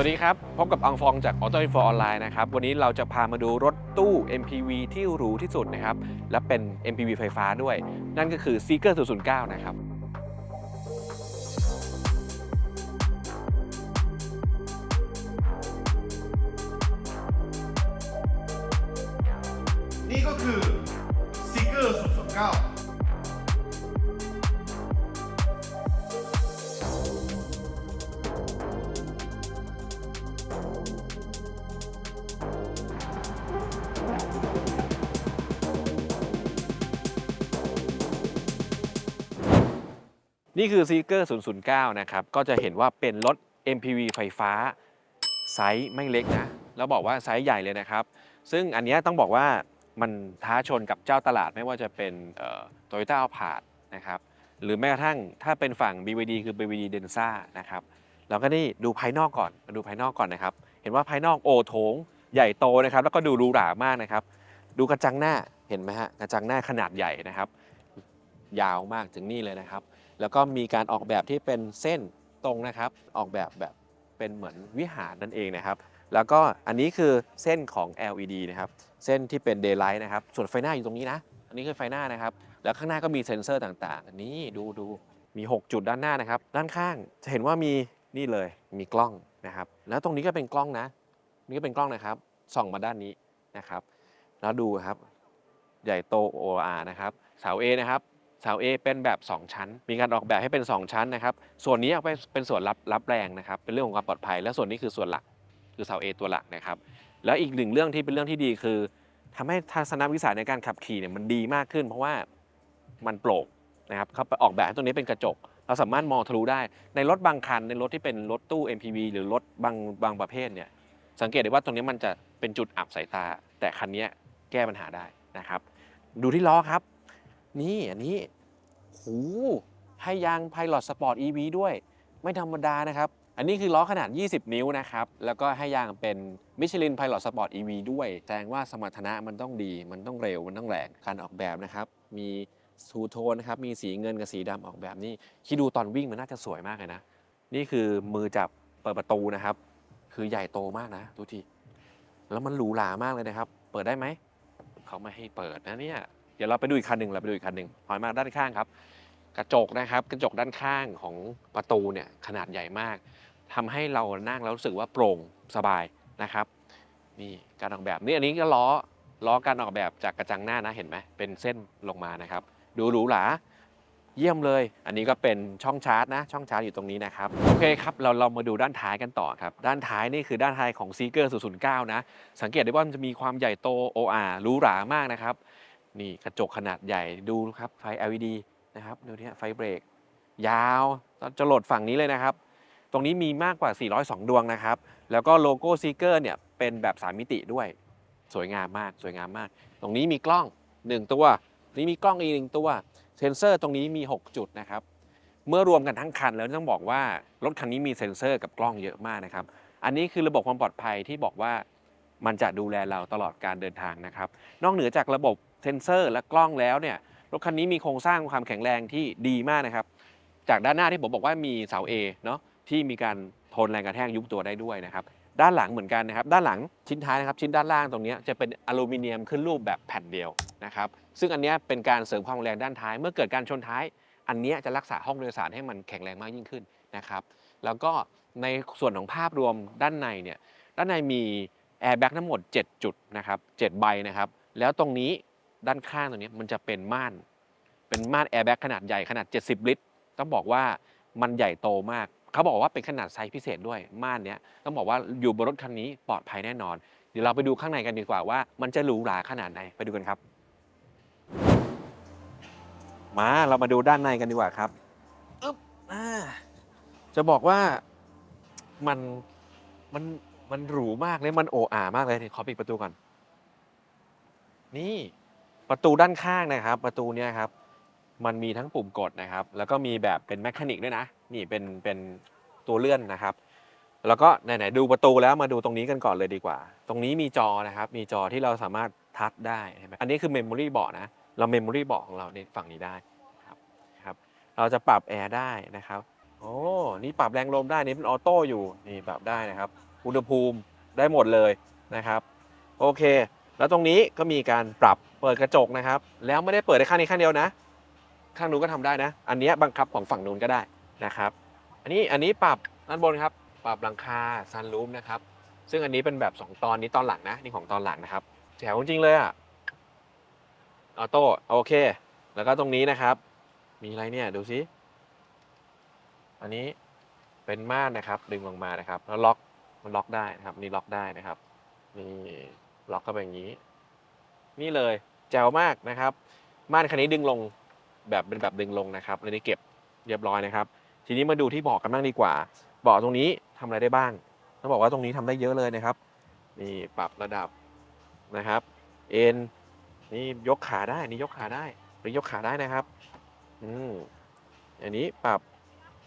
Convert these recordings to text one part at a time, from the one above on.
วัสดีครับ พบกับอังฟองจาก Auto Info ออนไลน์นะครับ วันนี้เราจะพามาดูรถตู้ MPV ที่หรูที่สุดนะครับ และเป็น MPV ไฟฟ้าด้วย นั่นก็คือ Seeker 009 นะครับนี่ก็คือ Seeker 009 นี่คือ Seeker 009 นะครับ ก็จะเห็นว่าเป็นรถ MPV ไฟฟ้า ไซส์ไม่เล็กนะ แล้วบอกว่าไซส์ใหญ่เลยนะครับ ซึ่งอันนี้ต้องบอกว่ามันท้าชนกับเจ้าตลาดไม่ว่าจะเป็นโตโยต้าอัลพาดนะครับ หรือแม้กระทั่งถ้าเป็นฝั่ง BVD คือ BVD Denza นะครับเราก็นี่ดูภายนอกก่อนมาดูภายนอกก่อนนะครับ เห็นว่าภายนอกโอโถงใหญ่โตนะครับ แล้วก็ดูหรูหรามากนะครับ ดูกระจังหน้าเห็นไหมฮะกระจังหน้าขนาดใหญ่นะครับ ยาวมากถึงนี่เลยนะครับ แล้วก็มีการออกแบบที่เป็นเส้นตรงนะครับ ออกแบบแบบเป็นเหมือนวิหารนั่นเองนะครับ แล้วก็อันนี้คือเส้นของ LED นะครับเส้นที่เป็น daylight นะครับ ส่วนไฟหน้าอยู่ตรงนี้นะ อันนี้คือไฟหน้านะครับ แล้วข้างหน้าก็มีเซ็นเซอร์ต่างๆนนี้ดูดูมี 6 จุดด้านหน้านะครับ ด้านข้างจะเห็นว่ามีนี่เลยมีกล้องนะครับ แล้วตรงนี้ก็เป็นกล้องนะ นี่ก็เป็นกล้องนะครับ ส่องมาด้านนี้นะครับ แล้วดูครับ ใหญ่โต OR นะครับ เสา A นะครับ เสา A เป็นแบบ 2 ชั้น มีการออกแบบให้เป็น 2 ชั้นนะครับ ส่วนนี้เอาไปเป็นส่วนรับรับแรงนะครับ เป็นเรื่องของความปลอดภัย และส่วนนี้คือส่วนหลัก คือเสา A ตัวหลักนะครับ แล้วอีกหนึ่งเรื่องที่เป็นเรื่องที่ดีคือทำให้ทัศนวิสัยในการขับขี่เนี่ยมันดีมากขึ้น เพราะว่ามันโปร่งนะครับเขาไปออกแบบให้ตรงนี้เป็นกระจก เราสามารถมองทะลุได้ ในรถบางคัน ในรถที่เป็นรถตู้ MPV หรือรถบางบางประเภทเนี่ย สังเกตได้ว่าตรงนี้มันจะเป็นจุดอับสายตา แต่คันนี้แก้ปัญหาได้นะครับ ดูที่ล้อครับ นี่อันนี้ หูให้ยาง Pilot Sport EV ด้วย ไม่ธรรมดานะครับ อันนี้คือล้อขนาด 20 นิ้วนะครับ แล้วก็ให้ยางเป็น Michelin Pilot Sport EV ด้วยแสดงว่าสมรรถนะมันต้องดี มันต้องเร็ว มันต้องแรง การออกแบบนะครับ มีทูโทนนะครับ มีสีเงินกับสีดำออกแบบนี้ คิดดูตอนวิ่งมันน่าจะสวยมากเลยนะ นี่คือมือจับเปิดประตูนะครับ คือใหญ่โตมากนะดูที แล้วมันหรูหรามากเลยนะครับ เปิดได้ไหม เขาไม่ให้เปิดนะเนี่ย เดี๋ยวเราไปดูอีกคันหนึ่งเราไปดูอีกคันหนึ่งถอยมาด้านข้างครับ กระจกนะครับกระจกด้านข้างของประตูเนี่ยขนาดใหญ่มากทำให้เรานั่งแล้วรู้สึกว่าโปร่งสบายนะครับนี่การออกแบบนี่อันนี้ก็ล้อล้อการออกแบบจากกระจังหน้านะเห็นไหมเป็นเส้นลงมานะครับ ดูหรูหราเยี่ยมเลย อันนี้ก็เป็นช่องชาร์จนะ ช่องชาร์จอยู่ตรงนี้นะครับ โอเคครับ เราเรามาดูด้านท้ายกันต่อครับ ด้านท้ายนี่คือด้านท้ายของ Seeker 009 นะ สังเกตได้ว่ามันจะมีความใหญ่โต OR หรูหรามากนะครับ นี่กระจกขนาดใหญ่ดูครับไฟ LED นะครับดูเนี่ยไฟเบรก ยาวจะโหลดฝั่งนี้เลยนะครับ ตรงนี้มีมากกว่า 402 ดวงนะครับ แล้วก็โลโก้ Seeker เนี่ยเป็นแบบ 3 มิติด้วย สวยงามมากสวยงามมาก ตรงนี้มีกล้อง 1 ตัว นี่มีกล้องอีกหนึ่งตัวเซนเซอร์ตรงนี้มี 6 จุดนะครับ เมื่อรวมกันทั้งคันแล้วต้องบอกว่ารถคันนี้มีเซ็นเซอร์กับกล้องเยอะมากนะครับ อันนี้คือระบบความปลอดภัยที่บอกว่ามันจะดูแลเราตลอดการเดินทางนะครับ นอกเหนือจากระบบ เซนเซอร์และกล้องแล้วเนี่ยรถคันนี้มีโครงสร้างความแข็งแรงที่ดีมากนะครับ จากด้านหน้าที่ผมบอกว่ามีเสา A เนาะที่มีการทนแรงกระแทกยุบตัวได้ด้วยนะครับ ด้านหลังเหมือนกันนะครับ ด้านหลังชิ้นท้ายนะครับ ชิ้นด้านล่างตรงนี้จะเป็นอลูมิเนียมขึ้นรูปแบบแผ่นเดียวนะครับ ซึ่งอันนี้เป็นการเสริมความแรงด้านท้าย เมื่อเกิดการชนท้าย อันนี้จะรักษาห้องโดยสารให้มันแข็งแรงมากยิ่งขึ้นนะครับ แล้วก็ในส่วนของภาพรวมด้านในเนี่ย ด้านในมีแอร์แบ็กทั้งหมด 7 จุดนะครับ7ใบนะครับ แล้วตรงนี้ ด้านข้างตรงนี้มันจะเป็นม่าน เป็นม่านแอร์แบ็กขนาดใหญ่ขนาด 70 ลิตร ต้องบอกว่ามันใหญ่โตมาก เขาบอกว่าเป็นขนาดไซส์พิเศษด้วย ม่านเนี้ยต้องบอกว่าอยู่บนรถคันนี้ปลอดภัยแน่นอน เดี๋ยวเราไปดูข้างในกันดีกว่าว่ามันจะหรูหราขนาดไหน ไปดูกันครับ มาเรามาดูด้านในกันดีกว่าครับอึ๊บอ่าจะบอกว่ามันมันมันหรูมากเลย มันโออามากเลยนี่ขอปิดประตูก่อน นี่ ประตูด้านข้างนะครับ ประตูเนี้ยครับมันมีทั้งปุ่มกดนะครับ แล้วก็มีแบบเป็นแมคานิกด้วยนะ นี่เป็นเป็นตัวเลื่อนนะครับ แล้วก็ไหนๆดูประตูแล้วมาดูตรงนี้กันก่อนเลยดีกว่า ตรงนี้มีจอนะครับ มีจอที่เราสามารถทัชได้เห็นไหมอันนี้คือเมมโมรี่เบาะนะ เราเมมโมรี่เบาะของเราในฝั่งนี้ได้ครับครับ เราจะปรับแอร์ได้นะครับ โอ้ นี่ปรับแรงลมได้นี่เป็นออโต้อยู่ นี่ปรับได้นะครับ อุณหภูมิได้หมดเลยนะครับ โอเค แล้วตรงนี้ก็มีการปรับ เปิดกระจกนะครับ แล้วไม่ได้เปิดได้ข้างนี้ข้างเดียวนะ ข้างนู้นก็ทำได้นะ อันนี้บังคับของฝั่งนู้นก็ได้นะครับ อันนี้อันนี้ปรับด้านบนครับ ปรับหลังคาซันรูฟนะครับ ซึ่งอันนี้เป็นแบบ 2 ตอนนี้ตอนหลังนะ นี่ของตอนหลังนะครับแจ๋วจริงเลยอะออโต้โอเค แล้วก็ตรงนี้นะครับ มีอะไรเนี่ยดูซิอันนี้เป็นม่านนะครับ ดึงลงมานะครับ แล้วล็อกมันล็อกได้นะครับ นี่ล็อกได้นะครับ นี่ล็อกเข้าไปอย่างนี้ นี่เลยแจ๋วมากนะครับ ม่านคันนี้ดึงลงแบบเป็นแบบดึงลงนะครับอันนี้เก็บเรียบร้อยนะครับ ทีนี้มาดูที่เบาะกันบ้างดีกว่าเบาะตรงนี้ทำอะไรได้บ้างต้องบอกว่าตรงนี้ทำได้เยอะเลยนะครับ นี่ปรับระดับนะครับ เอ็นนี่ยกขาได้นี่ยกขาได้หรือยกขาได้นะครับ อืมอันนี้ปรับ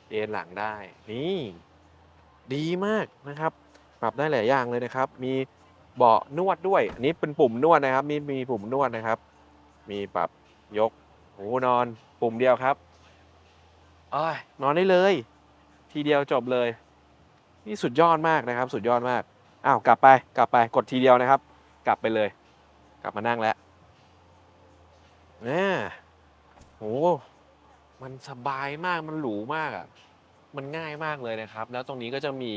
เอ็นหลังได้ นี่ ดีมากนะครับ ปรับได้หลายอย่างเลยนะครับ มี เบาะนวดด้วย อันนี้เป็นปุ่มนวดนะครับ มีมีปุ่มนวดนะครับ มีปรับยกหูนอน ปุ่มเดียวครับอ้ยนอนได้เลย ทีเดียวจบเลย นี่สุดยอดมากนะครับ สุดยอดมากอ้าวกลับไปกลับไปกดทีเดียวนะครับ กลับไปเลย กลับมานั่งแล้วนี่โหมันสบายมากมันหรูมากอะมันง่ายมากเลยนะครับ แล้วตรงนี้ก็จะมี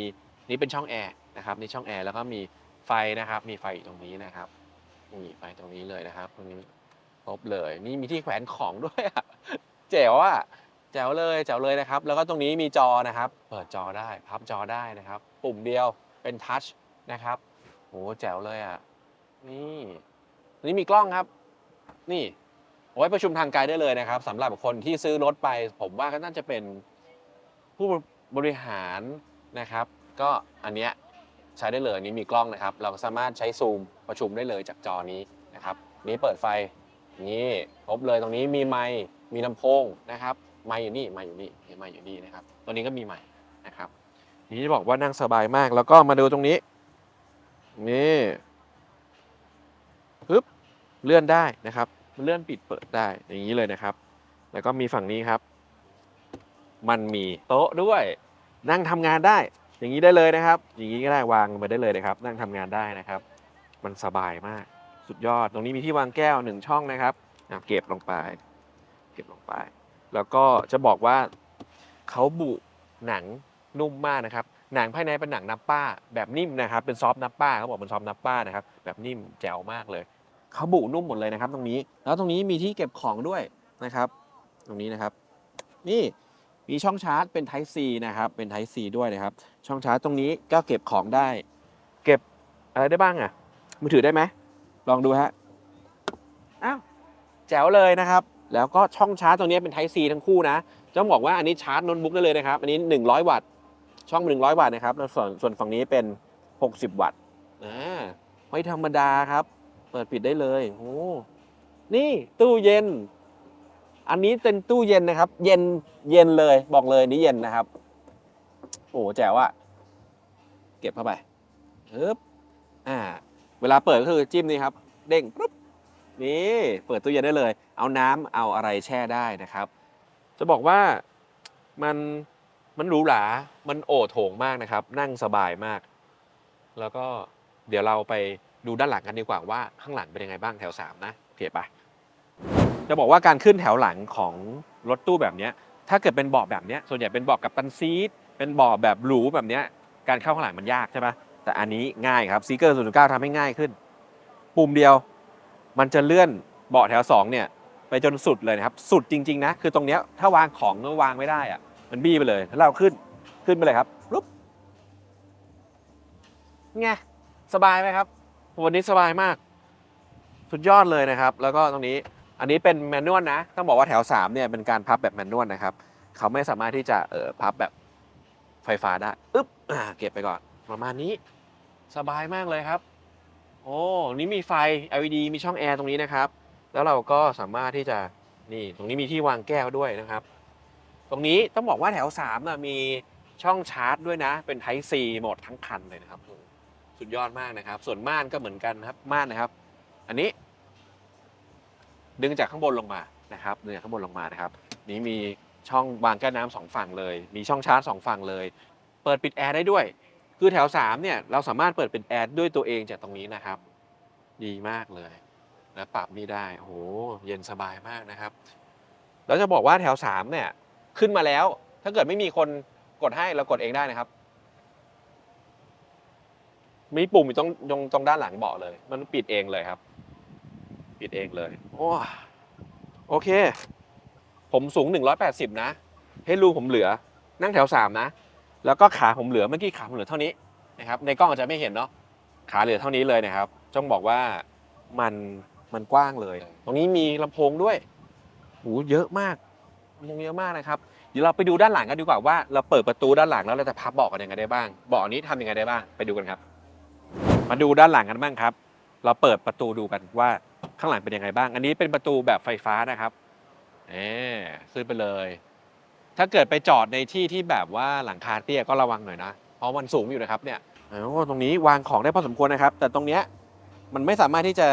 นี่เป็นช่องแอร์นะครับนี่ช่องแอร์แล้วก็มี ไฟนะครับ มีไฟอยู่ตรงนี้นะครับนี่ไฟตรงนี้เลยนะครับตรงนี้ครบเลย นี่มีที่แขวนของด้วยอะแจ๋วอะแจ๋วเลยแจ๋วเลยนะครับ แล้วก็ตรงนี้มีจอนะครับ เปิดจอได้พับจอได้นะครับ ปุ่มเดียวเป็นทัชนะครับโหแจ๋วเลยอะนี่นี่มีกล้องครับ นี่ไว้ประชุมทางไกลได้เลยนะครับสำหรับคนที่ซื้อรถไป ผมว่าก็น่าจะเป็นผู้บริหารนะครับ ก็อันเนี้ย ใช้ได้เลยนี้มีกล้องนะครับ เราสามารถใช้ซูมประชุมได้เลยจากจอนี้นะครับนี้เปิดไฟนี่ครบเลยตรงนี้มีไมค์มีลำโพงนะครับไมค์อยู่นี่ไมค์อยู่นี่ไมค์อยู่นี่นะครับ ตัวนี้ก็มีไมค์นะครับนี้จะบอกว่านั่งสบายมากแล้วก็มาดูตรงนี้นี่ปึ๊บเลื่อนได้นะครับ เลื่อนปิดเปิดได้อย่างนี้เลยนะครับ แล้วก็มีฝั่งนี้ครับ มันมีโต๊ะด้วย นั่งทำงานได้ อย่างนี้ได้เลยนะครับ อย่างนี้ก็ได้วางลงไปได้เลยนะครับ นั่งทำงานได้นะครับ มันสบายมาก สุดยอด ตรงนี้มีที่วางแก้วหนึ่งช่องนะครับเก็บลงไป เก็บลงไป แล้วก็จะบอกว่าเขาบุหนังนุ่มมากนะครับ หนังภายในเป็นหนังนับป้า แบบนิ่มนะครับ เป็นซอฟต์นับป้าเขาบอกเป็นซอฟต์นับป้านะครับ แบบนิ่มแจ๋วมากเลยเขาบุนุ่มหมดเลยนะครับ ตรงนี้ แล้วตรงนี้มีที่เก็บของด้วยนะครับ ตรงนี้นะครับ นี่ มีช่องชาร์จเป็น Type C นะครับ เป็น Type C ด้วยนะครับ ช่องชาร์จตรงนี้ก็เก็บของได้ เก็บอะไรได้บ้างอะมือถือได้ไหม ลองดูฮะ อ้าว แจ๋วเลยนะครับ แล้วก็ช่องชาร์จตรงนี้เป็น Type C ทั้งคู่นะจะบอกว่าอันนี้ชาร์จโน้ตบุ๊กได้เลยนะครับ อันนี้ 100 วัตต์ ช่อง 100 วัตต์นะครับแล้วส่วนส่วนฝั่งนี้เป็น 60 วัตต์อ่าไม่ธรรมดาครับ เปิดปิดได้เลย โอ้ นี่ตู้เย็น อันนี้เป็นตู้เย็นนะครับ เย็นเย็นเลยบอกเลยนี่เย็นนะครับ โอ้แจ๋วอะเก็บเข้าไปปึ๊บอ่า เวลาเปิดก็คือจิ้มนี่ครับ เด้งปุ๊บนี่เปิดตู้เย็นได้เลย เอาน้ำเอาอะไรแช่ได้นะครับ จะบอกว่ามันมันหรูหรา มันโอโถงมากนะครับ นั่งสบายมาก แล้วก็เดี๋ยวเราไปดูด้านหลังกันดีกว่าว่าข้างหลังเป็นยังไงบ้างแถว 3 นะโอเคปะ จะบอกว่าการขึ้นแถวหลังของรถตู้แบบนี้ถ้าเกิดเป็นเบาะแบบนี้ส่วนใหญ่เป็นเบาะกับตันซีทเป็นเบาะแบบหรูแบบนี้การเข้าข้างหลังมันยากใช่ปะแต่อันนี้ง่ายครับซีเกอร์0.9ทำให้ง่ายขึ้น ปุ่มเดียวมันจะเลื่อนเบาะแถว2เนี่ยไปจนสุดเลยนะครับสุดจริง ๆ นะ คือตรงเนี้ยถ้าวางของก็วางไม่ได้อะมันบี้ไปเลยแล้วเราขึ้นขึ้นไปเลยครับปุ๊บไงสบายไหมครับ วันนี้สบายมาก สุดยอดเลยนะครับ แล้วก็ตรงนี้ อันนี้เป็นแมนนวลนะ ต้องบอกว่าแถว3เนี่ยเป็นการพับแบบแมนนวลนะครับ เขาไม่สามารถที่จะเออพับแบบไฟฟ้าได้อึ๊บเก็บไปก่อน ประมาณนี้สบายมากเลยครับ โอ้นี่มีไฟ LED มีช่องแอร์ตรงนี้นะครับ แล้วเราก็สามารถที่จะนี่ตรงนี้มีที่วางแก้วด้วยนะครับ ตรงนี้ต้องบอกว่าแถว3น่ะมีช่องชาร์จด้วยนะ เป็น Type C หมดทั้งคันเลยนะครับ สุดยอดมากนะครับ ส่วนม่านก็เหมือนกันครับม่านนะครับ อันนี้ ดึงจากข้างบนลงมานะครับดึงจากข้างบนลงมานะครับ นี้มีช่องวางแก้วน้ำสองฝั่งเลย มีช่องชาร์จสองฝั่งเลย เปิดปิดแอร์ได้ด้วย คือแถว3เนี่ยเราสามารถเปิดเป็นแอร์ด้วยตัวเองจากตรงนี้นะครับ ดีมากเลย แล้วปรับนี่ได้โอ้โหเย็นสบายมากนะครับ แล้วจะบอกว่าแถว3เนี่ยขึ้นมาแล้ว ถ้าเกิดไม่มีคนกดให้เรากดเองได้นะครับ มีปุ่มอยู่ตรงตรงตรงด้านหลังเบาะเลย มันปิดเองเลยครับ ปิดเองเลย โอ้โอเค ผมสูง 180 นะเฮดรูผมเหลือนั่งแถว 3 นะ แล้วก็ขาผมเหลือเมื่อกี้ขาผมเหลือเท่านี้นะครับ ในกล้องอาจจะไม่เห็นเนาะ ขาเหลือเท่านี้เลยนะครับต้องบอกว่ามันมันกว้างเลย ตรงนี้มีลำโพงด้วยโหเยอะมากลำโพงเยอะมากนะครับ เดี๋ยวเราไปดูด้านหลังกันดีกว่าว่าเราเปิดประตูด้านหลังแล้วเราจะพับเบาะกันยังไงได้บ้างเบาะนี้ทำยังไงได้บ้าง ไปดูกันครับ มาดูด้านหลังกันบ้างครับ เราเปิดประตูดูกันว่า ข้างหลังเป็นยังไงบ้าง อันนี้เป็นประตูแบบไฟฟ้านะครับเออขึ้นไปเลย ถ้าเกิดไปจอดในที่ที่แบบว่าหลังคาเตี้ยก็ระวังหน่อยนะ เพราะมันสูงอยู่นะครับเนี่ยโอ้ตรงนี้วางของได้พอสมควรนะครับ แต่ตรงเนี้ยมันไม่สามารถที่จะ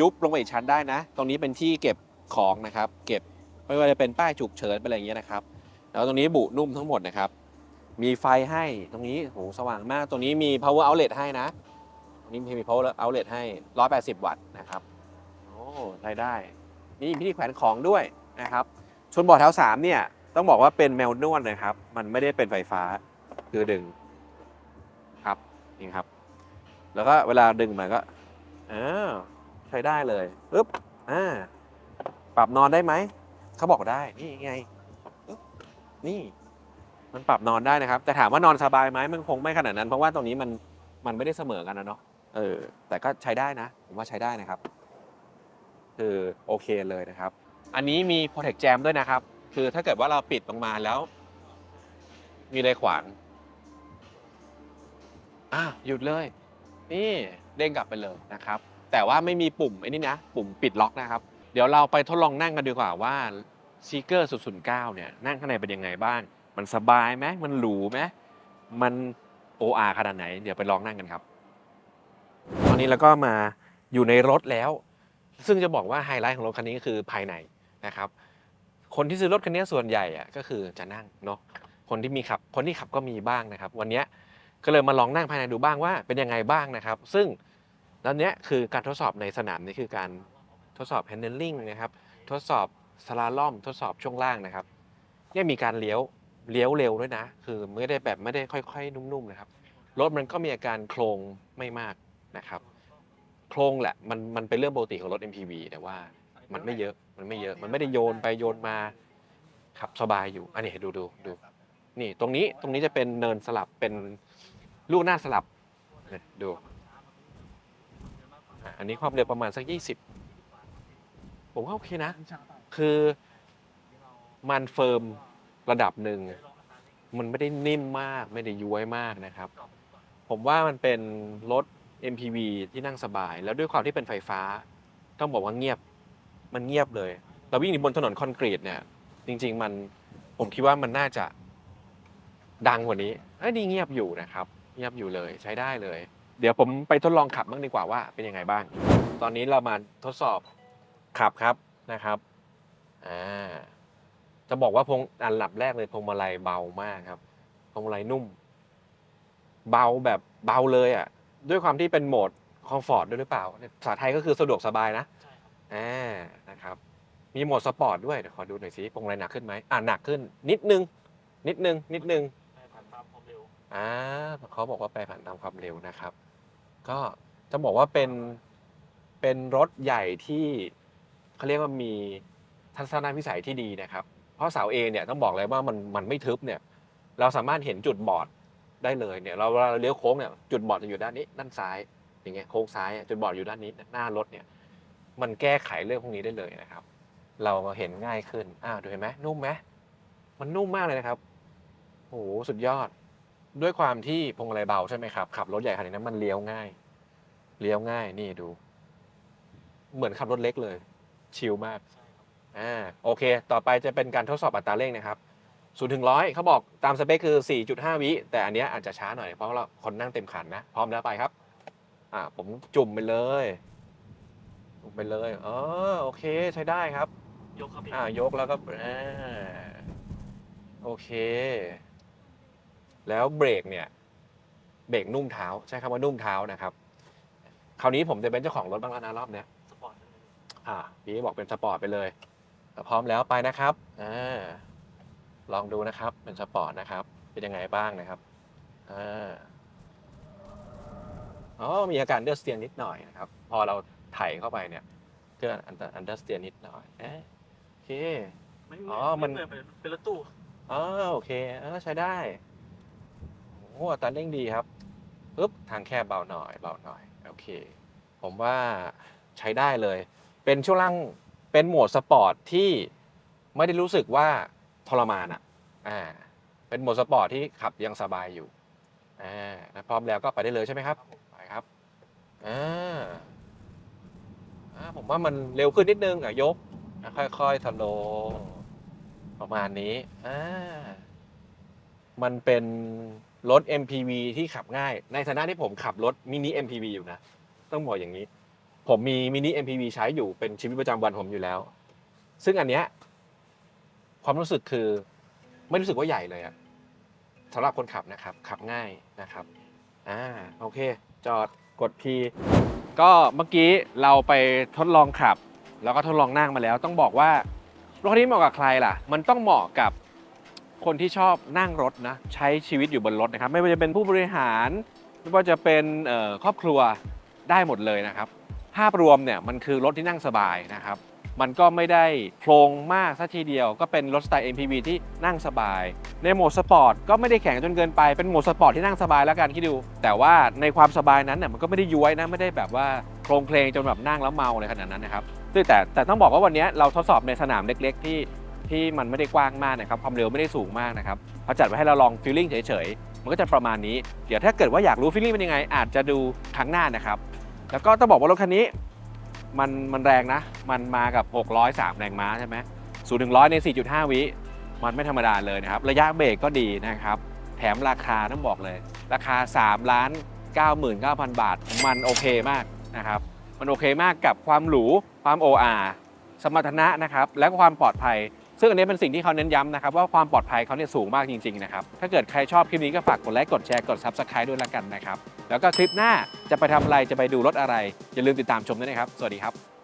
ยุบลงไปอีกชั้นได้นะ ตรงนี้เป็นที่เก็บของนะครับ เก็บไม่ว่าจะเป็นป้ายฉุกเฉินเป็นอะไรอย่างเงี้ยนะครับ แล้วตรงนี้บุนุ่มทั้งหมดนะครับ มีไฟให้ตรงนี้โหสว่างมาก ตรงนี้มี power outlet ให้นะตรงนี้มี power outlet ให้ 180 วัตต์นะครับ โอ้ใช้ได้ นี่มีที่แขวนของด้วยนะครับชนเบาะแถวสามเนี่ยต้องบอกว่าเป็นแมวนวดนะครับ มันไม่ได้เป็นไฟฟ้าคือดึงครับนี่ครับ แล้วก็เวลาดึงมันก็อ่าใช้ได้เลยปึ๊บอ่าปรับนอนได้ไหมเขาบอกได้นี่ไงนี่มันปรับนอนได้นะครับ แต่ถามว่านอนสบายไหมมันคงไม่ขนาดนั้น เพราะว่าตรงนี้มันมันไม่ได้เสมอกันนะเนาะเออแต่ก็ใช้ได้นะ ผมว่าใช้ได้นะครับ คือโอเคเลยนะครับ อันนี้มี Protect Jam ด้วยนะครับ คือถ้าเกิดว่าเราปิดลงมาแล้ว มีอะไรขวางอะหยุดเลย นี่เด้งกลับไปเลยนะครับ แต่ว่าไม่มีปุ่มไอ้นี่นะ ปุ่มปิดล็อกนะครับ เดี๋ยวเราไปทดลองนั่งกันดีกว่าว่า Seeker 009เนี่ยนั่งข้างในเป็นยังไงบ้าง มันสบายไหมมันหรูไหมมัน OR ขนาดไหน เดี๋ยวไปลองนั่งกันครับ ตอนนี้เราก็มาอยู่ในรถแล้ว ซึ่งจะบอกว่าไฮไลท์ของรถคันนี้ก็คือภายในนะครับ คนที่ซื้อรถคันนี้ส่วนใหญ่อะก็คือจะนั่งเนาะคนที่มีขับคนที่ขับก็มีบ้างนะครับ วันนี้ก็เลยมาลองนั่งภายในดูบ้างว่าเป็นยังไงบ้างนะครับ ซึ่งแล้วเนี้ยคือการทดสอบในสนามนี่คือการทดสอบ handling นะครับ ทดสอบสลาล่อมทดสอบช่วงล่างนะครับเนี่ยมีการเลี้ยวเลี้ยวเร็วด้วยนะ คือไม่ได้แบบไม่ได้ค่อย ๆ นุ่มๆนะครับรถมันก็มีอาการโครงไม่มากนะครับ โครงแหละมันมันเป็นเรื่องปกติของรถ MPV แต่ว่ามันไม่เยอะมันไม่เยอะ มันไม่ได้โยนไปโยนมาขับสบายอยู่ อันนี้ดูดูดูนี่ตรงนี้ตรงนี้จะเป็นเนินสลับเป็นลูกหน้าสลับเนี่ยดูอะอันนี้ความเร็วประมาณสัก 20 ผมว่าโอเคนะ คือมันเฟิร์มระดับหนึ่ง มันไม่ได้นิ่มมากไม่ได้ย้วยมากนะครับ ผมว่ามันเป็นรถ MPV ที่นั่งสบาย แล้วด้วยความที่เป็นไฟฟ้า ต้องบอกว่าเงียบมันเงียบเลย เราวิ่งอยู่บนถนนคอนกรีตเนี่ย จริง ๆ มันผมคิดว่ามันน่าจะดังกว่านี้เอ้นี่เงียบอยู่นะครับ เงียบอยู่เลยใช้ได้เลย เดี๋ยวผมไปทดลองขับบ้างดีกว่าว่าเป็นยังไงบ้าง ตอนนี้เรามาทดสอบขับครับนะครับอ่าจะบอกว่าพวงอันหลับแรกเลยพวงมาลัยเบามากครับพวงมาลัยนุ่ม เบาแบบเบาเลยอะ ด้วยความที่เป็นโหมดคอมฟอร์ตด้วยหรือเปล่าภาษาไทยก็คือสะดวกสบายนะอ่านะครับ มีโหมดสปอร์ตด้วยเดี๋ยวขอดูหน่อยสิพวงมาลัยหนักขึ้นไหมอ่าหนักขึ้นนิดนึง นิดนึง นิดนึงอ่าเขาบอกว่าแปรผันตามความเร็วนะครับ ก็จะบอกว่าเป็นเป็นรถใหญ่ที่เขาเรียกว่ามีทัศนวิสัยที่ดีนะครับ เพราะเสาเอเนี่ยต้องบอกเลยว่ามันมันไม่ทึบเนี่ย เราสามารถเห็นจุดบอด ได้เลยเนี่ยเราเวลาเราเลี้ยวโค้งเนี่ยจุดบอดจะอยู่ด้านนี้ด้านซ้าย อย่างเงี้ยโค้งซ้ายอะจุดบอดอยู่ด้านนี้หน้ารถเนี่ยมันแก้ไขเรื่องพวกนี้ได้เลยนะครับ เราเห็นง่ายขึ้นอ้าวดูเห็นไหมนุ่มไหมมันนุ่มมากเลยนะครับโอ้โหสุดยอด ด้วยความที่พวงมาลัยเบาใช่ไหมครับขับรถใหญ่ขนาดนี้มันเลี้ยวง่าย เลี้ยวง่ายนี่ดู เหมือนขับรถเล็กเลย ชิลมากอ่าโอเค ต่อไปจะเป็นการทดสอบอัตราเร่งนะครับ ศูนย์ถึงร้อยเขาบอกตามสเปคคือ 4.5 วิ แต่อันเนี้ยอาจจะช้าหน่อยเพราะเราคนนั่งเต็มขันนะ พร้อมแล้วไปครับ อ่าผมจุ่มไปเลยจุ่มไปเลยอ๋อโอเคใช้ได้ครับ ยกครับพี่อ่ายกแล้วก็อ่าโอเค แล้วเบรกเนี่ย เบรกนุ่มเท้า ใช้คำว่านุ่มเท้านะครับ คราวนี้ผมจะเป็นเจ้าของรถบ้างแล้วนะรอบเนี้ย สปอร์ตอ่าพี่บอกเป็นสปอร์ตไปเลยถ้าพร้อมแล้วไปนะครับอ่า ลองดูนะครับ เป็นสปอร์ตนะครับ เป็นยังไงบ้างนะครับอ่าอ๋อมีอาการเดอร์สเตียนนิดหน่อยนะครับ พอเราไถเข้าไปเนี่ยเกิดอันอันเดอร์สเตียนนิดหน่อยเอ๊ะโอเค ไม่อ๋อไมันเหเป็นเป็นรถตู้ อ๋อโอเคเออใช้ได้โอ้อัตราเร่งดีครับปึ๊บทางแคบเบาหน่อยเบาหน่อยโอเค ผมว่าใช้ได้เลย เป็นช่วงล่างเป็นโหมดสปอร์ตที่ไม่ได้รู้สึกว่า ทรมานอะอ่าเป็นโหมดสปอร์ตที่ขับยังสบายอยู่อ่าแล้วพร้อมแล้วก็ไปได้เลยใช่ไหมครับไปครับอ่าอ่าผมว่ามันเร็วขึ้นนิดนึงอะยกอะค่อยๆทะโลประมาณนี้อ่ามันเป็นรถ MPV ที่ขับง่าย ในฐานะที่ผมขับรถมินิ MPV อยู่นะ ต้องบอกอย่างนี้ ผมมีมินิ MPV ใช้อยู่เป็นชีวิตประจำวันผมอยู่แล้ว ซึ่งอันเนี้ย ความรู้สึกคือไม่รู้สึกว่าใหญ่เลยอะสำหรับคนขับนะครับ ขับง่ายนะครับอ่าโอเค จอดกด P ก็เมื่อกี้เราไปทดลองขับ แล้วก็ทดลองนั่งมาแล้ว ต้องบอกว่ารถคันนี้เหมาะกับใครล่ะ มันต้องเหมาะกับคนที่ชอบนั่งรถนะใช้ชีวิตอยู่บนรถนะครับ ไม่ว่าจะเป็นผู้บริหาร ไม่ว่าจะเป็นครอบครัวได้หมดเลยนะครับ ภาพรวมเนี่ยมันคือรถที่นั่งสบายนะครับ มันก็ไม่ได้โครงมากซะทีเดียว ก็เป็นรถสไตล์ MPV ที่นั่งสบาย ในโหมดสปอร์ตก็ไม่ได้แข็งจนเกินไปเป็นโหมดสปอร์ตที่นั่งสบายแล้วกันคิดดู แต่ว่าในความสบายนั้นเนี่ยมันก็ไม่ได้ย้วยนะไม่ได้แบบว่าโครงเพลงจนแบบนั่งแล้วเมาเลยขนาดนั้นนะครับแต่แต่ต้องบอกว่าวันนี้เราทดสอบในสนามเล็ก ๆ ที่ที่มันไม่ได้กว้างมากนะครับความเร็วไม่ได้สูงมากนะครับเขาจัดไว้ให้เราลองฟีลลิ่งเฉยๆมันก็จะประมาณนี้ เดี๋ยวถ้าเกิดว่าอยากรู้ฟีลลิ่งเป็นยังไง อาจจะดูครั้งหน้านะครับแล้วก็ต้องบอกว่ารถคันนี้ มันมันแรงนะ มันมากับ 603 แรงม้าใช่ไหมศูนย์ถึงร้อยใน 4.5 วิ มันไม่ธรรมดาเลยนะครับ ระยะเบรกก็ดีนะครับ แถมราคาต้องบอกเลย ราคา 3 ล้าน 99,000 บาท มันโอเคมากนะครับ มันโอเคมากกับความหรู ความโออาสมรรถนะนะครับ และความปลอดภัย ซึ่งอันนี้เป็นสิ่งที่เขาเน้นย้ำนะครับว่าความปลอดภัยเขาเนี่ยสูงมากจริงๆนะครับถ้าเกิดใครชอบคลิปนี้ก็ฝากกดไลค์กดแชร์กด Subscribe ด้วยละกันนะครับแล้วก็คลิปหน้าจะไปทำอะไรจะไปดูรถอะไรอย่าลืมติดตามชมด้วยนะครับ สวัสดีครับ